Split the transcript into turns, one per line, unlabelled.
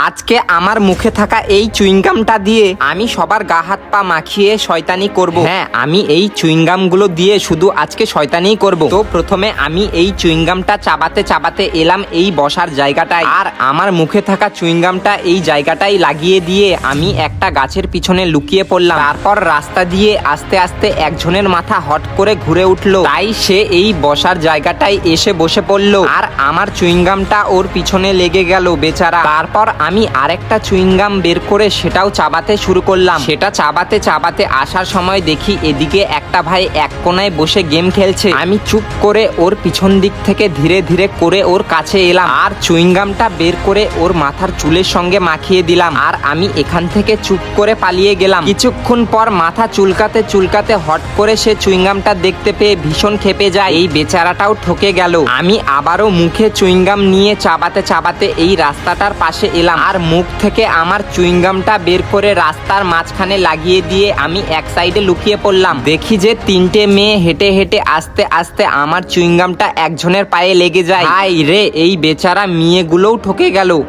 আজকে আমার মুখে থাকা এই চুইংগামটা দিয়ে আমি সবার গা হাত পা মাখিয়ে শয়তানি করব। হ্যাঁ আমি এই চুইংগামগুলো দিয়ে শুধু আজকে শয়তানিই করব। তো প্রথমে আমি এই চুইংগামটা চাবাতে চাবাতে এলাম এই বসার জায়গাটায়। আর আমার মুখে থাকা চুইংগামটা এই জায়গাটাই লাগিয়ে দিয়ে আমি একটা গাছের পিছনে লুকিয়ে পড়লাম। তারপর রাস্তা দিয়ে আস্তে আস্তে একজনের মাথা হট করে ঘুরে উঠল। তাই সে এই বসার জায়গাটায় এসে বসে পড়ল। আর আমার চুইংগামটা ওর পিছনে লেগে গেল বেচারা। তারপর আমি আরেকটা চুইংগাম বের করে সেটাও চাবাতে শুরু করলাম। সেটা চাবাতে চাবাতে আসার সময় দেখি এদিকে একটা ভাই এক কোনায় বসে গেম খেলছে। আমি চুপ করে ওর পিছন দিক থেকে ধীরে ধীরে করে ওর কাছে এলাম আর চুইংগামটা বের করে ওর মাথার চুলের সঙ্গে মাখিয়ে দিলাম আর আমি এখান থেকে চুপ করে পালিয়ে গেলাম। কিছুক্ষণ পর মাথা চুলকাতে চুলকাতে হট করে সে চুইংগামটা দেখতে পেয়ে ভীষণ খেপে যায়। এই বেচারাটাও ঠকে গেল। আমি আবারও মুখে চুইংগাম নিয়ে চাবাতে চাবাতে এই রাস্তাটার পাশে এলাম। আর মুখ থেকে আমার চুইংগামটা বের করে রাস্তার মাঝখানে লাগিয়ে দিয়ে আমি এক সাইডে লুকিয়ে পড়লাম। দেখি যে তিনটে মেয়ে হেঁটে হেঁটে আস্তে আস্তে আমার চুইংগামটা একজনের পায়ে লেগে যায়। আই রে, এই বেচারা মেয়েগুলোও ঠকে গেল।